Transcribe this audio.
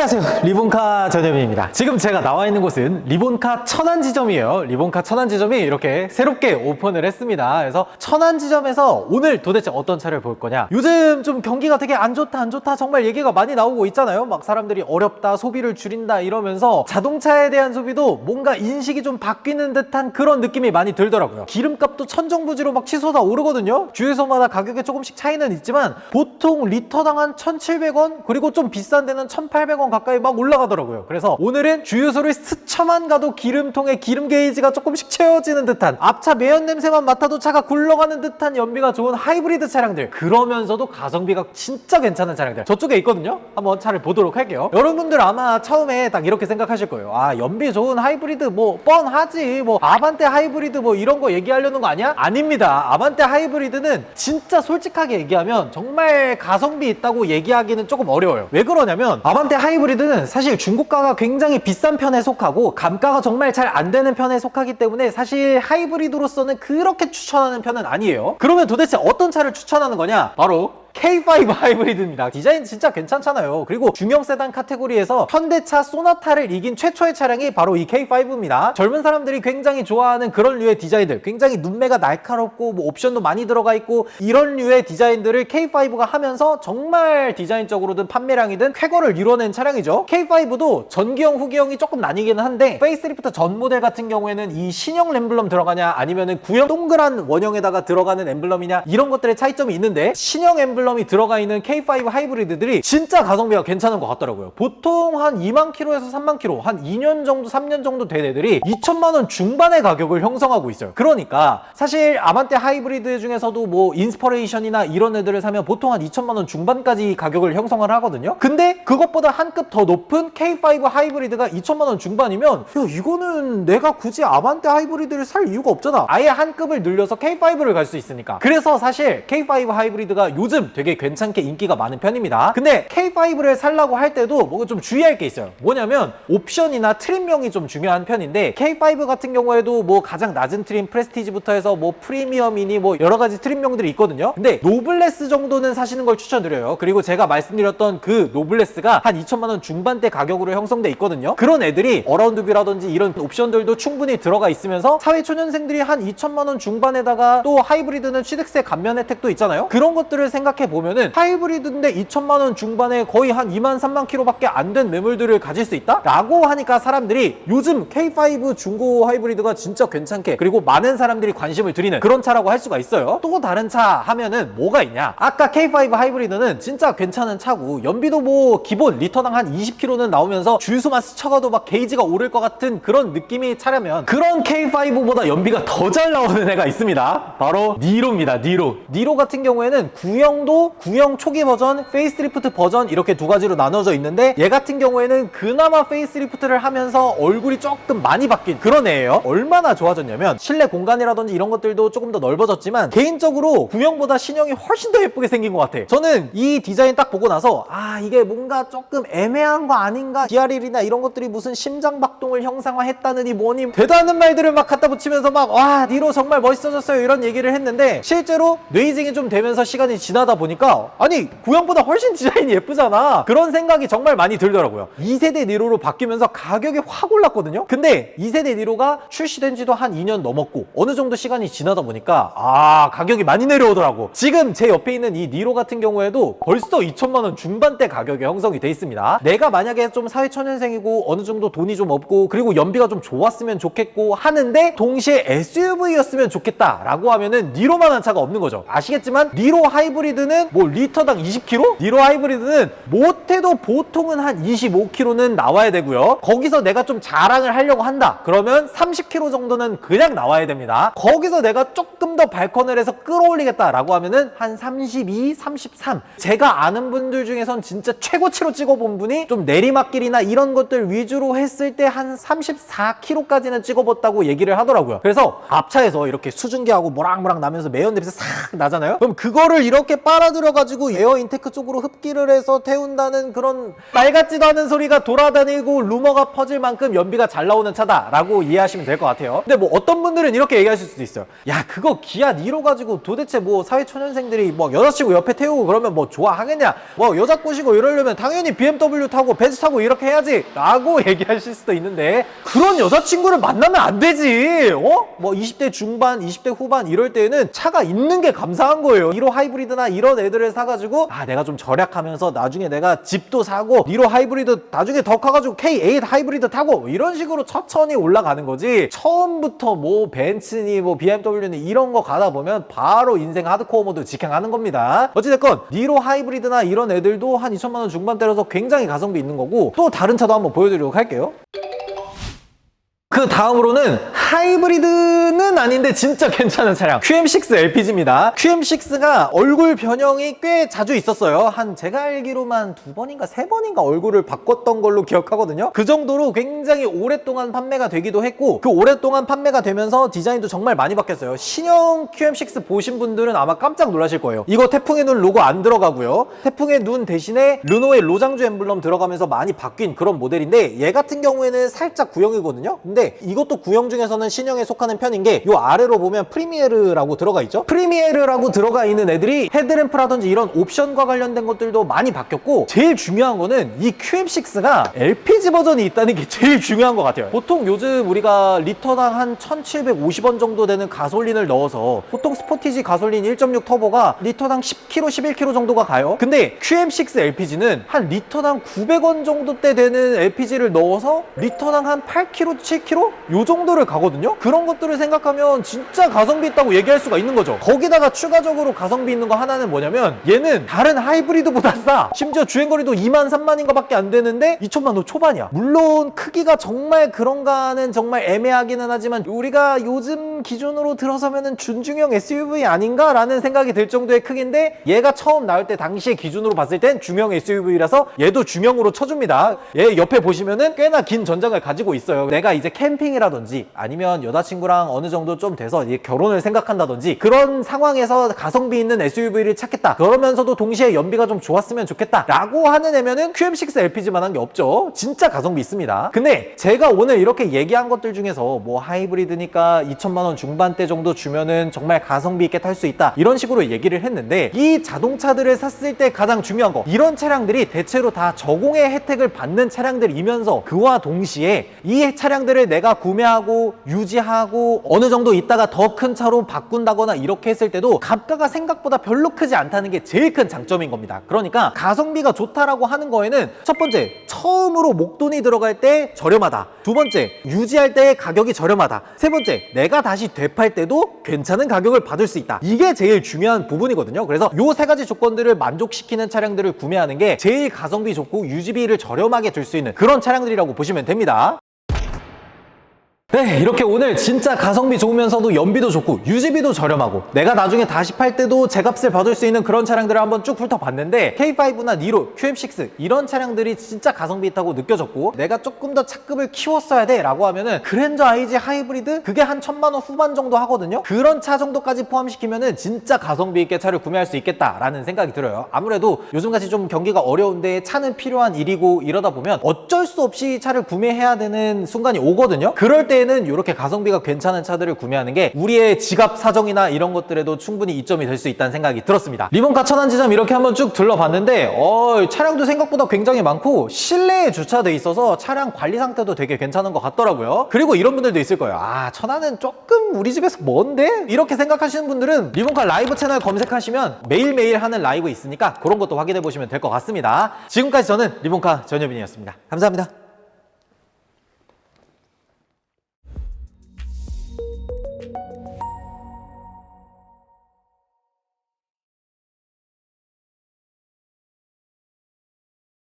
안녕하세요. 리본카 전현민입니다. 지금 제가 나와 있는 곳은 리본카 천안지점이에요. 리본카 천안지점이 이렇게 새롭게 오픈을 했습니다. 그래서 천안지점에서 오늘 도대체 어떤 차를 볼 거냐? 요즘 좀 경기가 되게 안 좋다 안 좋다 정말 얘기가 많이 나오고 있잖아요. 막 사람들이 어렵다 소비를 줄인다 이러면서 자동차에 대한 소비도 뭔가 인식이 좀 바뀌는 듯한 그런 느낌이 많이 들더라고요. 기름값도 천정부지로 막 치솟아 오르거든요. 주유소마다 가격에 조금씩 차이는 있지만 보통 리터당 한 1,700원 그리고 좀 비싼 데는 1,800원 가까이 막 올라가더라고요. 그래서 오늘은 주유소를 스쳐만 가도 기름통에 기름 게이지가 조금씩 채워지는 듯한 앞차 매연 냄새만 맡아도 차가 굴러가는 듯한 연비가 좋은 하이브리드 차량들 그러면서도 가성비가 진짜 괜찮은 차량들 저쪽에 있거든요. 한번 차를 보도록 할게요. 여러분들 아마 처음에 딱 이렇게 생각하실 거예요. 아 연비 좋은 하이브리드 뭐 뻔하지 뭐 아반떼 하이브리드 뭐 이런 거 얘기하려는 거 아니야? 아닙니다. 아반떼 하이브리드는 진짜 솔직하게 얘기하면 정말 가성비 있다고 얘기하기는 조금 어려워요. 왜 그러냐면 아반떼 하이브리드 는 사실 중고가가 굉장히 비싼 편에 속하고 감가가 정말 잘 안 되는 편에 속하기 때문에 사실 하이브리드로서는 그렇게 추천하는 편은 아니에요. 그러면 도대체 어떤 차를 추천하는 거냐? 바로 K5 하이브리드입니다. 디자인 진짜 괜찮잖아요. 그리고 중형 세단 카테고리에서 현대차 소나타를 이긴 최초의 차량이 바로 이 K5입니다. 젊은 사람들이 굉장히 좋아하는 그런 류의 디자인들, 굉장히 눈매가 날카롭고 뭐 옵션도 많이 들어가 있고 이런 류의 디자인들을 K5가 하면서 정말 디자인적으로든 판매량이든 쾌거를 이뤄낸 차량이죠. K5도 전기형, 후기형이 조금 나뉘기는 한데 페이스리프트 전 모델 같은 경우에는 이 신형 엠블럼 들어가냐 아니면은 구형 동그란 원형에다가 들어가는 엠블럼이냐 이런 것들의 차이점이 있는데 신형 엠블럼 엠블럼이 들어가 있는 K5 하이브리드들이 진짜 가성비가 괜찮은 것 같더라고요. 보통 한 2만 킬로에서 3만 킬로, 한 2년 정도, 3년 정도 된 애들이 2천만 원 중반의 가격을 형성하고 있어요. 그러니까 사실 아반떼 하이브리드 중에서도 뭐 인스퍼레이션이나 이런 애들을 사면 보통 한 2천만 원 중반까지 가격을 형성을 하거든요. 근데 그것보다 한 급 더 높은 K5 하이브리드가 2천만 원 중반이면 야 이거는 내가 굳이 아반떼 하이브리드를 살 이유가 없잖아. 아예 한 급을 늘려서 K5를 갈 수 있으니까. 그래서 사실 K5 하이브리드가 요즘 되게 괜찮게 인기가 많은 편입니다. 근데 K5를 살라고 할 때도 뭔가 좀 주의할 게 있어요. 뭐냐면 옵션이나 트림명이 좀 중요한 편인데 K5 같은 경우에도 뭐 가장 낮은 트림 프레스티지부터 해서 뭐 프리미엄이니 뭐 여러 가지 트림명들이 있거든요. 근데 노블레스 정도는 사시는 걸 추천드려요. 그리고 제가 말씀드렸던 그 노블레스가 한 2천만 원 중반대 가격으로 형성돼 있거든요. 그런 애들이 어라운드 뷰라든지 이런 옵션들도 충분히 들어가 있으면서 사회 초년생들이 한 2천만 원 중반에다가 또 하이브리드는 취득세 감면 혜택도 있잖아요. 그런 것들을 생각해 보면은 하이브리드인데 2천만 원 중반에 거의 한 2만 3만 킬로밖에 안 된 매물들을 가질 수 있다? 라고 하니까 사람들이 요즘 K5 중고 하이브리드가 진짜 괜찮게 그리고 많은 사람들이 관심을 드리는 그런 차라고 할 수가 있어요. 또 다른 차 하면은 뭐가 있냐? 아까 K5 하이브리드는 진짜 괜찮은 차고 연비도 뭐 기본 리터당 한 20km는 나오면서 주유소만 스쳐가도 막 게이지가 오를 것 같은 그런 느낌이 차려면 그런 K5보다 연비가 더 잘 나오는 애가 있습니다. 바로 니로입니다. 니로. 니로 같은 경우에는 구형도 구형 초기 버전, 페이스리프트 버전 이렇게 두 가지로 나눠져 있는데 얘 같은 경우에는 그나마 페이스리프트를 하면서 얼굴이 조금 많이 바뀐 그런 애예요. 얼마나 좋아졌냐면 실내 공간이라든지 이런 것들도 조금 더 넓어졌지만 개인적으로 구형보다 신형이 훨씬 더 예쁘게 생긴 것 같아. 저는 이 디자인 딱 보고 나서 아 이게 뭔가 조금 애매한 거 아닌가? DRL이나 이런 것들이 무슨 심장 박동을 형상화했다느니 뭐니 되다는 말들을 막 갖다 붙이면서 막 와 니로 정말 멋있어졌어요 이런 얘기를 했는데 실제로 뇌이징이 좀 되면서 시간이 지나다 보니까 아니 구형보다 훨씬 디자인이 예쁘잖아. 그런 생각이 정말 많이 들더라고요. 2세대 니로로 바뀌면서 가격이 확 올랐거든요. 근데 2세대 니로가 출시된 지도 한 2년 넘었고 어느 정도 시간이 지나다 보니까 아 가격이 많이 내려오더라고. 지금 제 옆에 있는 이 니로 같은 경우에도 벌써 2천만 원 중반대 가격에 형성이 돼 있습니다. 내가 만약에 좀 사회초년생이고 어느 정도 돈이 좀 없고 그리고 연비가 좀 좋았으면 좋겠고 하는데 동시에 SUV였으면 좋겠다라고 하면은 니로만한 차가 없는 거죠. 아시겠지만 니로 하이브리드는 뭐 리터당 20km? 니로 하이브리드는 못해도 보통은 한 25km는 나와야 되고요. 거기서 내가 좀 자랑을 하려고 한다. 그러면 30km 정도는 그냥 나와야 됩니다. 거기서 내가 조금 더 발컨을 해서 끌어올리겠다라고 하면은 한 32, 33. 제가 아는 분들 중에선 진짜 최고치로 찍어본 분이 좀 내리막길이나 이런 것들 위주로 했을 때 한 34km까지는 찍어봤다고 얘기를 하더라고요. 그래서 앞차에서 이렇게 수증기하고 모락모락 나면서 매연 냄새 싹 나잖아요. 그럼 그거를 이렇게 빨아 빨아들여가지고 에어 인테크 쪽으로 흡기를 해서 태운다는 그런 말 같지도 않은 소리가 돌아다니고 루머가 퍼질 만큼 연비가 잘 나오는 차다라고 이해하시면 될 것 같아요. 근데 뭐 어떤 분들은 이렇게 얘기하실 수도 있어요. 야 그거 기아 니로 가지고 도대체 뭐 사회 초년생들이 뭐 여자친구 옆에 태우고 그러면 뭐 좋아하겠냐? 뭐 여자 꼬시고 이러려면 당연히 BMW 타고 벤츠 타고 이렇게 해야지 라고 얘기하실 수도 있는데 그런 여자친구를 만나면 안 되지 어? 뭐 20대 중반 20대 후반 이럴 때는 차가 있는 게 감사한 거예요 1호 하이브리드나 이런 애들을 사가지고 아 내가 좀 절약하면서 나중에 내가 집도 사고 1호 하이브리드 나중에 더 커가지고 K8 하이브리드 타고 뭐 이런 식으로 천천히 올라가는 거지. 처음부터 뭐 벤츠니 뭐 BMW니 이런 거 가다 보면 바로 인생 하드코어 모드 직행하는 겁니다. 어찌됐건 니로 하이브리드나 이런 애들도 한 2천만 원 중반대라서 굉장히 가성비 있는 거고 또 다른 차도 한번 보여드리도록 할게요 그 다음으로는 하이브리드는 아닌데 진짜 괜찮은 차량. QM6 LPG입니다. QM6가 얼굴 변형이 꽤 자주 있었어요. 한 제가 알기로만 두 번인가 세 번인가 얼굴을 바꿨던 걸로 기억하거든요. 그 정도로 굉장히 오랫동안 판매가 되기도 했고 그 오랫동안 판매가 되면서 디자인도 정말 많이 바뀌었어요. 신형 QM6 보신 분들은 아마 깜짝 놀라실 거예요. 이거 태풍의 눈 로고 안 들어가고요. 태풍의 눈 대신에 르노의 로장주 엠블럼 들어가면서 많이 바뀐 그런 모델인데 얘 같은 경우에는 살짝 구형이거든요. 근데 이것도 구형 중에서는 신형에 속하는 편인 게 요 아래로 보면 프리미에르라고 들어가 있죠? 프리미에르라고 들어가 있는 애들이 헤드램프라든지 이런 옵션과 관련된 것들도 많이 바뀌었고 제일 중요한 거는 이 QM6가 LPG 버전이 있다는 게 제일 중요한 것 같아요. 보통 요즘 우리가 리터당 한 1750원 정도 되는 가솔린을 넣어서 보통 스포티지 가솔린 1.6 터보가 리터당 10km 11km 정도가 가요. 근데 QM6 LPG는 한 리터당 900원 정도 대 되는 LPG를 넣어서 리터당 한 8km 7km 요 정도를 가거든요? 그런 것들을 생각하면 진짜 가성비 있다고 얘기할 수가 있는 거죠. 거기다가 추가적으로 가성비 있는 거 하나는 뭐냐면 얘는 다른 하이브리드보다 싸. 심지어 주행거리도 2만 3만인가 밖에 안 되는데 2천만 원 초반이야. 물론 크기가 정말 그런가는 정말 애매하기는 하지만 우리가 요즘 기준으로 들어서면은 준중형 SUV 아닌가 라는 생각이 들 정도의 크기인데 얘가 처음 나올 때 당시의 기준으로 봤을 땐 중형 SUV라서 얘도 중형으로 쳐줍니다. 얘 옆에 보시면은 꽤나 긴 전장을 가지고 있어요. 내가 이제 캠핑이라든지 아니면 여자친구랑 어느 정도 좀 돼서 결혼을 생각한다든지 그런 상황에서 가성비 있는 SUV를 찾겠다. 그러면서도 동시에 연비가 좀 좋았으면 좋겠다 라고 하는 애면은 QM6 LPG만 한 게 없죠. 진짜 가성비 있습니다. 근데 제가 오늘 이렇게 얘기한 것들 중에서 뭐 하이브리드니까 2천만 원 중반대 정도 주면은 정말 가성비 있게 탈 수 있다. 이런 식으로 얘기를 했는데 이 자동차들을 샀을 때 가장 중요한 거 이런 차량들이 대체로 다 저공해 혜택을 받는 차량들이면서 그와 동시에 이 차량들을 내가 구매하고 유지하고 어느 정도 있다가 더 큰 차로 바꾼다거나 이렇게 했을 때도 값가가 생각보다 별로 크지 않다는 게 제일 큰 장점인 겁니다. 그러니까 가성비가 좋다라고 하는 거에는 첫 번째 처음으로 목돈이 들어갈 때 저렴하다. 두 번째 유지할 때 가격이 저렴하다. 세 번째 내가 다시 되팔 때도 괜찮은 가격을 받을 수 있다. 이게 제일 중요한 부분이거든요. 그래서 요 세 가지 조건들을 만족시키는 차량들을 구매하는 게 제일 가성비 좋고 유지비를 저렴하게 줄 수 있는 그런 차량들이라고 보시면 됩니다. 네, 이렇게 오늘 진짜 가성비 좋으면서도 연비도 좋고 유지비도 저렴하고 내가 나중에 다시 팔 때도 제값을 받을 수 있는 그런 차량들을 한번 쭉 훑어봤는데 K5나 니로, QM6 이런 차량들이 진짜 가성비 있다고 느껴졌고 내가 조금 더 차급을 키웠어야 돼 라고 하면은 그랜저 IG 하이브리드? 그게 한 천만 원 후반 정도 하거든요? 그런 차 정도까지 포함시키면은 진짜 가성비 있게 차를 구매할 수 있겠다라는 생각이 들어요. 아무래도 요즘같이 좀 경기가 어려운데 차는 필요한 일이고 이러다 보면 어쩔 수 없이 차를 구매해야 되는 순간이 오거든요? 그럴 때에는 이렇게 가성비가 괜찮은 차들을 구매하는 게 우리의 지갑 사정이나 이런 것들에도 충분히 이점이 될 수 있다는 생각이 들었습니다. 리본카 천안 지점 이렇게 한번 쭉 둘러봤는데 어, 차량도 생각보다 굉장히 많고 실내에 주차돼 있어서 차량 관리 상태도 되게 괜찮은 것 같더라고요. 그리고 이런 분들도 있을 거예요. 아 천안은 조금 우리 집에서 먼데? 이렇게 생각하시는 분들은 리본카 라이브 채널 검색하시면 매일매일 하는 라이브 있으니까 그런 것도 확인해 보시면 될 것 같습니다. 지금까지 저는 리본카 전효빈이었습니다. 감사합니다